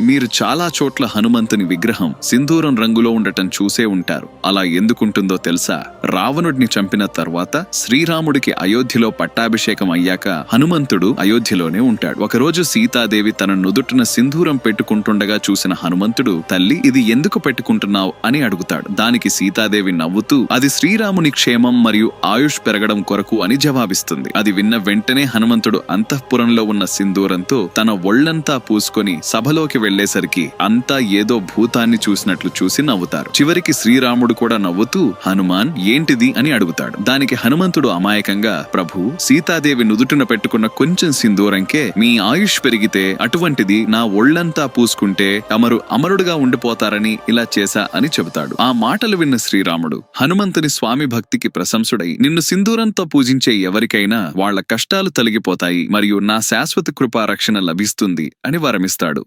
మీరు చాలా చోట్ల హనుమంతుని విగ్రహం సింధూరం రంగులో ఉండటం చూసే ఉంటారు. అలా ఎందుకుంటుందో తెలుసా? రావణుడిని చంపిన తర్వాత శ్రీరాముడికి అయోధ్యలో పట్టాభిషేకం అయ్యాక హనుమంతుడు అయోధ్యలోనే ఉంటాడు. ఒకరోజు సీతాదేవి తన నుదుటిన సింధూరం పెట్టుకుంటుండగా చూసిన హనుమంతుడు తల్లి ఇది ఎందుకు పెట్టుకుంటున్నావు? అని అడుగుతాడు. దానికి సీతాదేవి నవ్వుతూ అది శ్రీరాముని క్షేమం మరియు ఆయుష్ పెరగడం కొరకు అని జవాబిస్తుంది. అది విన్న వెంటనే హనుమంతుడు అంతఃపురంలో ఉన్న సింధూరంతో తన ఒళ్ళంతా పూసుకొని సభలోకి వెళ్ళేసరికి అంతా ఏదో భూతాన్ని చూసినట్లు చూసి నవ్వుతారు. చివరికి శ్రీరాముడు కూడా నవ్వుతూ హనుమాన్ ఏ ఏంటిది అని అడుగుతాడు. దానికి హనుమంతుడు అమాయకంగా ప్రభు సీతాదేవి నుదుటిన పెట్టుకున్న కొంచెం సింధూరంకే మీ ఆయుష్ పెరిగితే అటువంటిది నా ఒళ్ళంతా పూసుకుంటే అమరు అమరుడుగా ఉండిపోతారని ఇలా చేశా అని చెబుతాడు. ఆ మాటలు విన్న శ్రీరాముడు హనుమంతుని స్వామి భక్తికి ప్రశంసుడై నిన్ను సింధూరంతో పూజించే ఎవరికైనా వాళ్ళ కష్టాలు తొలగిపోతాయి మరియు నా శాశ్వత కృపా రక్షణ లభిస్తుంది అని వరమిస్తాడు.